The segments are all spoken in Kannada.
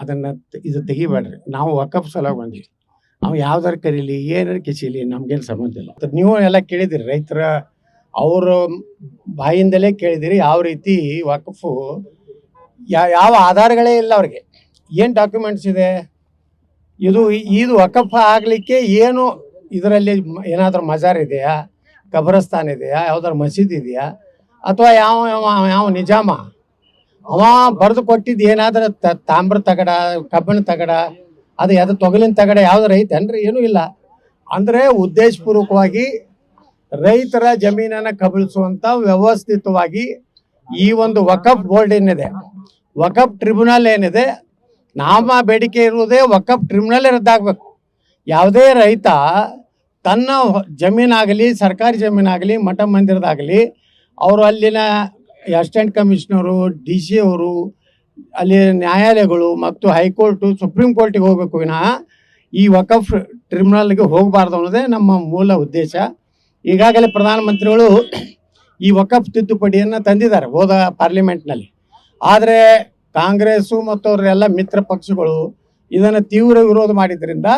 ಅದನ್ನ ಇದು ತೆಗಿಬೇಡ್ರಿ. ನಾವು ವಕಫ್ ಸಲುವಾಗಿ ಬಂದ್ವಿ. ಅವ್ ಯಾವ್ದಾರು ಕರೀಲಿ, ಏನಾರು ಕಿಸಿಲಿ ನಮ್ಗೇನು ಸಂಬಂಧ ಇಲ್ಲ. ನೀವು ಎಲ್ಲ ಕೇಳಿದಿರಿ, ರೈತರ ಅವರ ಬಾಯಿಂದಲೇ ಕೇಳಿದಿರಿ ಯಾವ ರೀತಿ ವಕಫು ಯಾವ ಆಧಾರಗಳೇ ಇಲ್ಲ ಅವ್ರಿಗೆ. ಏನು ಡಾಕ್ಯುಮೆಂಟ್ಸ್ ಇದೆ? ಇದು ಇದು ವಕಫ್ ಆಗಲಿಕ್ಕೆ ಏನು ಇದರಲ್ಲಿ ಏನಾದರೂ ಮಜಾರ್ ಇದೆಯಾ? ಕಬ್ರಸ್ತಾನ್ ಇದೆಯಾ? ಯಾವ್ದಾದ್ರು ಮಸೀದ್ ಇದೆಯಾ? ಅಥವಾ ಯಾವ ಯಾವ ನಿಜಾಮ? ಅವ ಬರೆದು ಕೊಟ್ಟಿದ್ದು ಏನಾದ್ರೆ ತಾಮ್ರ ತಗಡ, ಕಬ್ಬಿಣ ತಗಡ, ಅದು ಯಾವ್ದು ತೊಗಲಿನ ತಗಡ ರೈತ ಏನ್ರ, ಏನು ಇಲ್ಲ. ಅಂದ್ರೆ ಉದ್ದೇಶಪೂರ್ವಕವಾಗಿ ರೈತರ ಜಮೀನನ್ನ ಕಬಳಿಸುವಂತ ವ್ಯವಸ್ಥಿತವಾಗಿ ಈ ಒಂದು ವಕಫ್ ಬೋರ್ಡ್ ಏನಿದೆ, ವಕಫ್ ಟ್ರಿಬ್ಯುನಲ್ ಏನಿದೆ, ನಾಮ ಬೇಡಿಕೆ ಇರುವುದೇ ವಕಫ್ ಟ್ರಿಬ್ಯುನಲ್ ರದ್ದಾಗಬೇಕು. ಯಾವುದೇ ರೈತ ತನ್ನ ಜಮೀನಾಗಲಿ, ಸರ್ಕಾರಿ ಜಮೀನಾಗಲಿ, ಮಠ ಮಂದಿರದಾಗಲಿ, ಅವರು ಅಲ್ಲಿನ ಅಸಿಸ್ಟೆಂಟ್ ಕಮಿಷನರು ಡಿ ಸಿ ಅವರು, ಅಲ್ಲಿ ನ್ಯಾಯಾಲಯಗಳು ಮತ್ತು ಹೈಕೋರ್ಟು ಸುಪ್ರೀಂ ಕೋರ್ಟಿಗೆ ಹೋಗಬೇಕು ವಿನಃ ಈ ವಕಫ್ ಟ್ರಿಬ್ಯುನಲ್ಗೆ ಹೋಗಬಾರ್ದು ಅನ್ನೋದೇ ನಮ್ಮ ಮೂಲ ಉದ್ದೇಶ. ಈಗಾಗಲೇ ಪ್ರಧಾನಮಂತ್ರಿಗಳು ಈ ವಕಫ್ ತಿದ್ದುಪಡಿಯನ್ನು ತಂದಿದ್ದಾರೆ ಹೋದ ಪಾರ್ಲಿಮೆಂಟ್ನಲ್ಲಿ ಆದರೆ ಕಾಂಗ್ರೆಸ್ಸು ಮತ್ತು ಅವರೆಲ್ಲ ಮಿತ್ರ ಪಕ್ಷಗಳು ಇದನ್ನು ತೀವ್ರ ವಿರೋಧ ಮಾಡಿದ್ರಿಂದ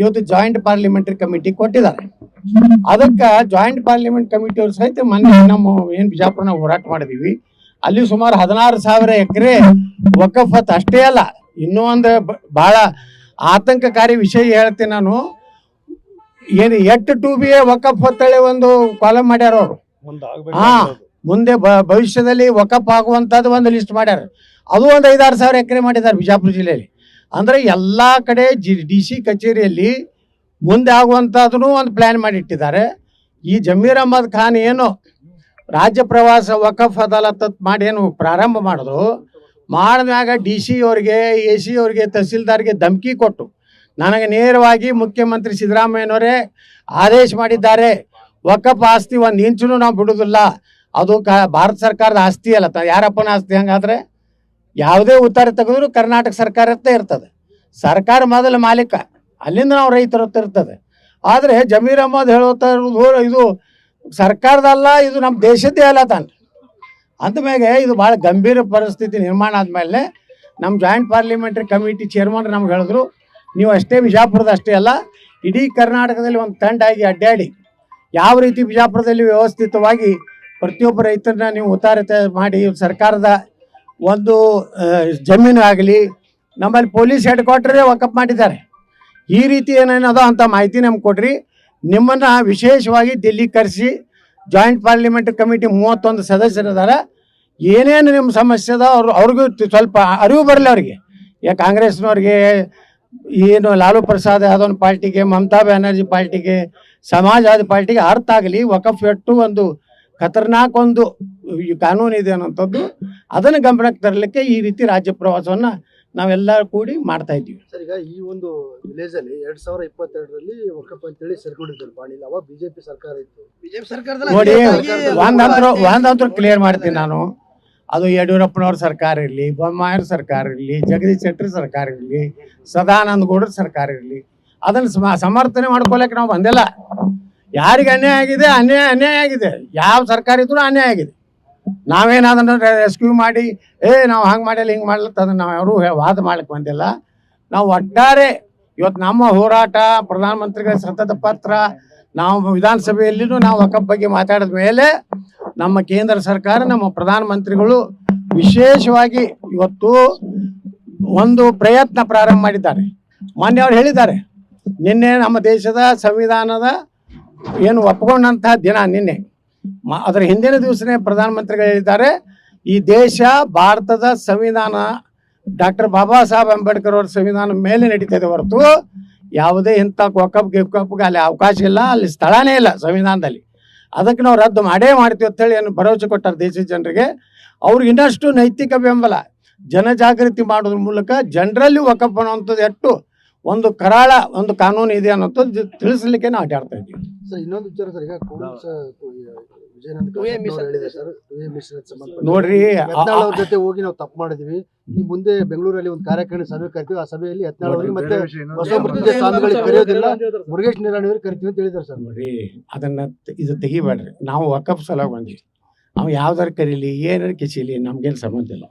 ಇವತ್ತು ಜಾಯಿಂಟ್ ಪಾರ್ಲಿಮೆಂಟರಿ ಕಮಿಟಿ ಕೊಟ್ಟಿದ್ದಾರೆ. ಅದಕ್ಕ ಜಾಯಿಂಟ್ ಪಾರ್ಲಿಮೆಂಟ್ ಕಮಿಟಿಯವರು ಸಹಿತ ಮೊನ್ನೆ ನಮ್ಮ ಏನು ಬಿಜಾಪುರನ ಹೋರಾಟ ಮಾಡಿದೀವಿ. ಅಲ್ಲಿ ಸುಮಾರು ಹದಿನಾರು ಸಾವಿರ ಎಕರೆ ವಕಫತ್ ಅಷ್ಟೇ ಅಲ್ಲ ಇನ್ನೂ ಒಂದು ಬಹಳ ಆತಂಕಕಾರಿ ವಿಷಯ ಹೇಳ್ತೀನಿ ನಾನು. ಏನು ಎಟ್ ಟು ಬಿ ಎ ವಕಫ್ ಹೊತ್ತಳೆ ಒಂದು ಕಾಲಮ್ ಮಾಡ್ಯಾರ ಅವರು. ಹಾ ಮುಂದೆ ಭವಿಷ್ಯದಲ್ಲಿ ವಕಫ್ ಆಗುವಂತದ್ದು ಒಂದು ಲಿಸ್ಟ್ ಮಾಡ್ಯಾರ. ಅದು ಒಂದು ಐದಾರು ಸಾವಿರ ಎಕರೆ ಮಾಡಿದ್ದಾರೆ ಬಿಜಾಪುರ ಜಿಲ್ಲೆಯಲ್ಲಿ. ಅಂದ್ರೆ ಎಲ್ಲಾ ಕಡೆ ಜಿ, ಡಿ ಸಿ ಕಚೇರಿಯಲ್ಲಿ ಮುಂದೆ ಆಗುವಂಥದ್ದನ್ನು ಒಂದು ಪ್ಲ್ಯಾನ್ ಮಾಡಿಟ್ಟಿದ್ದಾರೆ. ಈ ಜಮೀರ್ ಅಹಮದ್ ಖಾನ್ ಏನು ರಾಜ್ಯ ಪ್ರವಾಸ ವಕಫ್ ಅದಾಲತ್ ಮಾಡಿ ಏನು ಪ್ರಾರಂಭ ಮಾಡಿದ್ರು ಮಾಡಿದಾಗ ಡಿ ಸಿ ಅವ್ರಿಗೆ, ಎ ಸಿ ಅವ್ರಿಗೆ, ತಹಸೀಲ್ದಾರ್ಗೆ ಧಮಕಿ ಕೊಟ್ಟು ನನಗೆ ನೇರವಾಗಿ ಮುಖ್ಯಮಂತ್ರಿ ಸಿದ್ದರಾಮಯ್ಯನವರೇ ಆದೇಶ ಮಾಡಿದ್ದಾರೆ. ವಕಫ್ ಆಸ್ತಿ ಒಂದು ಇಂಚು ನಾವು ಬಿಡೋದಿಲ್ಲ. ಅದು ಕ, ಭಾರತ ಸರ್ಕಾರದ ಆಸ್ತಿ ಅಲ್ಲ. ಯಾರಪ್ಪನ ಆಸ್ತಿ ಹಂಗಾದ್ರೆ? ಯಾವುದೇ ಉತ್ತರ ತೆಗೆದ್ರು ಕರ್ನಾಟಕ ಸರ್ಕಾರತ್ತೇ ಇರ್ತದೆ ಸರ್ಕಾರ ಮೊದಲ ಮಾಲೀಕ, ಅಲ್ಲಿಂದ ನಾವು ರೈತರ ಹತ್ರ ಇರ್ತದೆ. ಆದರೆ ಜಮೀರ್ ಅಹಮದ್ ಹೇಳುತ್ತಾ ಇರೋದು ಇದು ಸರ್ಕಾರದಲ್ಲ, ಇದು ನಮ್ಮ ದೇಶದ್ದೇ ಅಲ್ಲ ತಾನೆ. ಅಂದಮೇಲೆ ಇದು ಭಾಳ ಗಂಭೀರ ಪರಿಸ್ಥಿತಿ ನಿರ್ಮಾಣ ಆದಮೇಲೆ ನಮ್ಮ ಜಾಯಿಂಟ್ ಪಾರ್ಲಿಮೆಂಟ್ರಿ ಕಮಿಟಿ ಚೇರ್ಮನ್ ನಮ್ಗೆ ಹೇಳಿದ್ರು, ನೀವು ಅಷ್ಟೇ ಬಿಜಾಪುರದ ಅಷ್ಟೇ ಅಲ್ಲ, ಇಡೀ ಕರ್ನಾಟಕದಲ್ಲಿ ಒಂದು ತಂಡಾಗಿ ಅಡ್ಡಾಡಿ, ಯಾವ ರೀತಿ ಬಿಜಾಪುರದಲ್ಲಿ ವ್ಯವಸ್ಥಿತವಾಗಿ ಪ್ರತಿಯೊಬ್ಬ ರೈತರನ್ನ ನೀವು ಉತ್ತಾರತೆ ಮಾಡಿ, ಸರ್ಕಾರದ ಒಂದು ಜಮೀನು ಆಗಲಿ, ನಮ್ಮಲ್ಲಿ ಪೊಲೀಸ್ ಹೆಡ್ ಕ್ವಾರ್ಟರೇ ವಕಪ್ ಮಾಡಿದ್ದಾರೆ. ಈ ರೀತಿ ಏನೇನದೋ ಅಂತ ಮಾಹಿತಿ ನಮ್ಗೆ ಕೊಡ್ರಿ. ನಿಮ್ಮನ್ನು ವಿಶೇಷವಾಗಿ ದಿಲ್ಲಿ ಕರೆಸಿ ಜಾಯಿಂಟ್ ಪಾರ್ಲಿಮೆಂಟ್ ಕಮಿಟಿ ಮೂವತ್ತೊಂದು ಸದಸ್ಯರಿದ್ದಾರೆ. ಏನೇನು ನಿಮ್ಮ ಸಮಸ್ಯೆ ಅದ, ಅವ್ರು, ಅವ್ರಿಗೂ ಸ್ವಲ್ಪ ಅರಿವು ಬರಲಿ ಅವ್ರಿಗೆ. ಯಾ ಕಾಂಗ್ರೆಸ್ನವ್ರಿಗೆ ಏನು ಲಾಲು ಪ್ರಸಾದ್ ಯಾದವ್ ಪಾರ್ಟಿಗೆ, ಮಮತಾ ಬ್ಯಾನರ್ಜಿ ಪಾರ್ಟಿಗೆ, ಸಮಾಜವಾದಿ ಪಾರ್ಟಿಗೆ ಅರ್ಥ ಆಗಲಿ ವಕಫ್ ಎಟ್ಟು ಒಂದು ಖತರ್ನಾಕ್ ಒಂದು ಈ ಕಾನೂನು ಇದೆ ಅನ್ನೋಂಥದ್ದು ಅದನ್ನು ಗಮನಕ್ಕೆ ತರಲಿಕ್ಕೆ ಈ ರೀತಿ ರಾಜ್ಯ ಪ್ರವಾಸವನ್ನ ನಾವೆಲ್ಲ ಕೂಡಿ ಮಾಡ್ತಾ ಇದ್ದೀವಿ. ಸರ್ ಈಗ ಈ ಒಂದು ವಿಲೇಜ್ ಅಲ್ಲಿ ಎರಡ್ ಸಾವಿರ ಇಪ್ಪತ್ತೆರಡರಲ್ಲಿ ಒಕ್ಕಪ್ಪ ಅಂತೇಳಿ ಸೇರ್ಕೊಂಡಿದ್ರು. ಪಾಣಿಲ್ ಅವಾಗ ಬಿಜೆಪಿ ಸರ್ಕಾರ ಇತ್ತು. ಬಿಜೆಪಿ ಸರ್ಕಾರ ನೋಡಿ ಒಂದಂತರ ಒಂದಂತರ ಕ್ಲಿಯರ್ ಮಾಡ್ತೀನಿ ನಾನು. ಅದು ಯಡಿಯೂರಪ್ಪನವ್ರ ಸರ್ಕಾರ ಇರಲಿ ಬೊಮ್ಮಾಯರ ಸರ್ಕಾರ ಇರಲಿ ಜಗದೀಶ್ ಶೆಟ್ಟರ್ ಸರ್ಕಾರ ಇರಲಿ ಸದಾನಂದ ಗೌಡರ ಸರ್ಕಾರ ಇರಲಿ ಅದನ್ನು ಸಮ- ಸಮರ್ಥನೆ ಮಾಡ್ಕೊಳಕ್ಕೆ ನಾವು ಬಂದಿಲ್ಲ. ಯಾರಿಗೆ ಅನ್ಯಾಯ ಆಗಿದೆ? ಅನ್ಯಾಯ ಅನ್ಯಾಯ ಆಗಿದೆ. ಯಾವ ಸರ್ಕಾರ ಇದ್ರೂ ಅನ್ಯಾಯ ಆಗಿದೆ. ನಾವೇನು ಅದನ್ನು ರೆಸ್ಕ್ಯೂ ಮಾಡಿ, ಏ, ನಾವು ಹಂಗೆ ಮಾಡಿಲ್ಲ, ಹಿಂಗೆ ಮಾಡ್ಲತ್ತದ ಅದನ್ನು ನಾವು ಯಾರೂ ವಾದ ಮಾಡ್ಲಿಕ್ಕೆ ಬಂದಿಲ್ಲ. ನಾವು ಒಟ್ಟಾರೆ ಇವತ್ತು ನಮ್ಮ ಹೋರಾಟ, ಪ್ರಧಾನಮಂತ್ರಿಗಳ ಸತತ ಪತ್ರ, ನಾವು ವಿಧಾನಸಭೆಯಲ್ಲಿನೂ ನಾವು ವಕಫ್ ಬಗ್ಗೆ ಮಾತಾಡಿದ ಮೇಲೆ ನಮ್ಮ ಕೇಂದ್ರ ಸರ್ಕಾರ, ನಮ್ಮ ಪ್ರಧಾನಮಂತ್ರಿಗಳು ವಿಶೇಷವಾಗಿ ಇವತ್ತು ಒಂದು ಪ್ರಯತ್ನ ಪ್ರಾರಂಭ ಮಾಡಿದ್ದಾರೆ. ಮೊನ್ನೆ ಅವ್ರು ಹೇಳಿದ್ದಾರೆ, ನಿನ್ನೆ ನಮ್ಮ ದೇಶದ ಸಂವಿಧಾನದ ಏನು ಒಪ್ಕೊಂಡಂತಹ ದಿನ ನಿನ್ನೆ. ಅದರ ಹಿಂದಿನ ದಿವಸನೇ ಪ್ರಧಾನಮಂತ್ರಿಗಳು ಹೇಳಿದ್ದಾರೆ, ಈ ದೇಶ ಭಾರತದ ಸಂವಿಧಾನ, ಡಾಕ್ಟರ್ ಬಾಬಾ ಸಾಹೇಬ್ ಅಂಬೇಡ್ಕರ್ ಅವರ ಸಂವಿಧಾನ ಮೇಲೆ ನಡೀತದೆ ಹೊರತು ಯಾವುದೇ ಇಂಥ ಕೊಕಪ್ ಗಿಕಪ್ಗೆ ಅಲ್ಲಿ ಅವಕಾಶ ಇಲ್ಲ, ಅಲ್ಲಿ ಸ್ಥಳನೇ ಇಲ್ಲ ಸಂವಿಧಾನದಲ್ಲಿ. ಅದಕ್ಕೆ ನಾವು ರದ್ದು ಮಾಡೇ ಮಾಡ್ತೀವಿ ಅಂತೇಳಿ ಏನು ಭರವಸೆ ಕೊಟ್ಟಾರೆ ದೇಶದ ಜನರಿಗೆ. ಅವ್ರಿಗೆ ಇನ್ನಷ್ಟು ನೈತಿಕ ಬೆಂಬಲ, ಜನಜಾಗೃತಿ ಮಾಡೋದ್ರ ಮೂಲಕ ಜನರಲ್ಲಿ ಒಕ್ಕಪ್ಪ ಅನ್ನುವಂಥದ್ದು ಎಷ್ಟು ಒಂದು ಕರಾಳ ಒಂದು ಕಾನೂನು ಇದೆ ಅನ್ನೋದು ತಿಳಿಸ್ಲಿಕ್ಕೆ ನಾವು ಅಡ್ಡಾಡ್ತಾ ಇದ್ದೀವಿ. ಸರ್ ಇನ್ನೊಂದು ವಿಚಾರ ಸರ್ ಈಗ ನೋಡ್ರಿ ಅವ್ರ ಜೊತೆ ಹೋಗಿ ನಾವು ತಪ್ಪು ಮಾಡಿದ್ವಿ. ಈ ಮುಂದೆ ಬೆಂಗಳೂರಲ್ಲಿ ಒಂದು ಕಾರ್ಯಕ್ರಮ ಸಭೆ ಕರಿತೀವಿ ಆ ಸಭೆಯಲ್ಲಿ ಮತ್ತೆ ಸ್ವಾಮಿಗಳಿಗೆ ಕರೆಯೋದಿಲ್ಲ. ಮುರುಗೇಶ್ ನಿರಾಣಿ ಅವರು ಕರಿತೀವಿ ಅಂತ ಹೇಳಿದ್ರು ಸರ್. ನೋಡ್ರಿ ಅದನ್ನ ಇದು ತೆಗಿಬೇಡ್ರಿ. ನಾವು ವಕಫ್ ಸಲ ಬಂದ್ವಿ. ಅವ್ ಯಾವ್ದಾರು ಕರೀಲಿ ಏನಾರು ಕಿಸಿಲಿ ನಮ್ಗೇನು ಸಂಬಂಧ ಇಲ್ಲ.